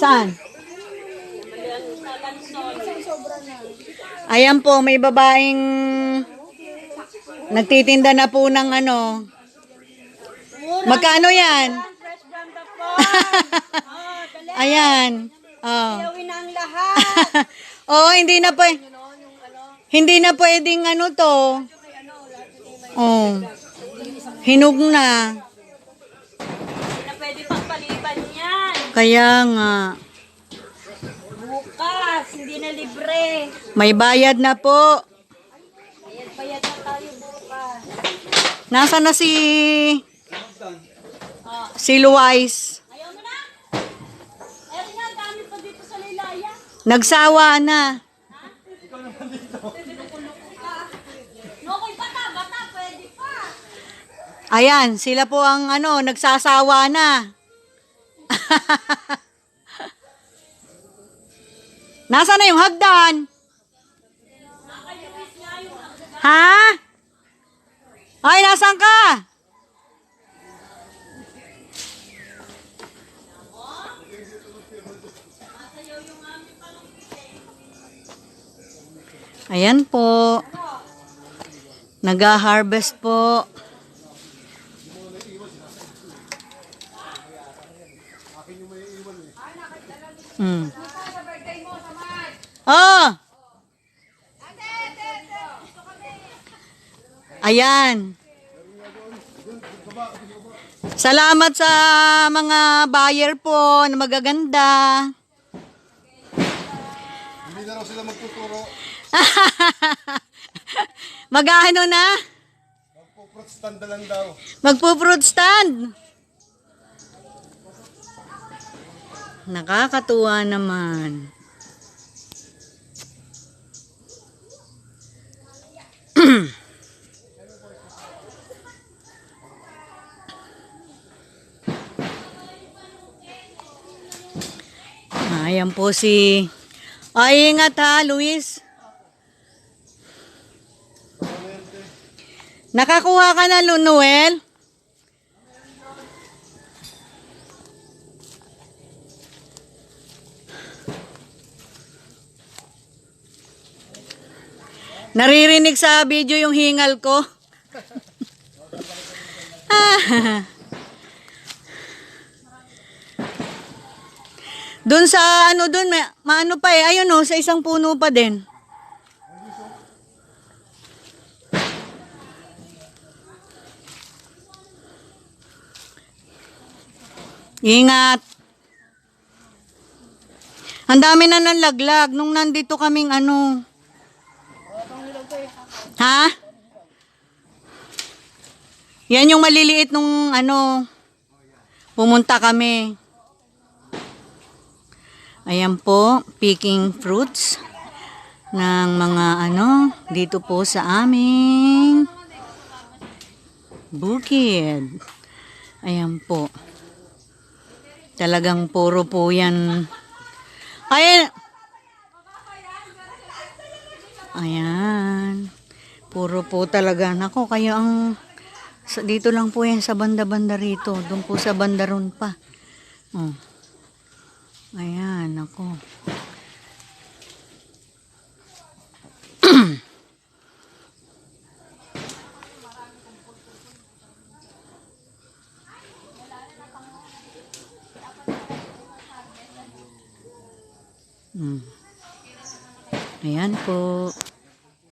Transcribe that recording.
Saan? Ayan po, may babaeng nagtitinda na po ng ano. Magkano yan? Ayan. Oh. Ang lahat. oh, hindi na pa hindi na pwedeng ano to. Oh. Hinug na. Hindi na pwede pang paliban yan. Kaya nga. Bukas, hindi na libre. May bayad na po. Bayad na tayo bukas. Nasaan na si si Luwais? Ayaw mo na? Ayaw nga, dami pa dito sa Laylaya. Nagsawa na. Ayan, sila po ang ano, nagsasawa na. Nasaan na yung hagdan? Ha? Ay, nasaan ka? Ayan po. Nag-harvest po. Oh! Ayan. Salamat sa mga buyer po na magaganda. Hindi na raw sila magtuturo. Magano na? Magpo-fruit stand na lang daw. Magpo-fruit stand. Nakakatuwa naman. Ayan po si... Ay, ingat ha, Luis. Nakakuha ka na, Noel? Naririnig sa video yung hingal ko. Ah. Doon sa ano doon, may, maano pa eh, ayun oh, sa isang puno pa din. Ingat. Ang dami na ng laglag nung nandito kaming ano. Ha? Yan yung maliliit nung ano. Pumunta kami. Ayan po, picking fruits ng mga ano dito po sa aming bukid. Ayan po. Talagang puro po yan. Ayan. Ayan. Puro po talaga. Nako, kayo ang... Dito lang po yan sa banda-banda rito. Doon po sa banda ron pa. Oh. Ayan, ako. Hmm. Ayan po.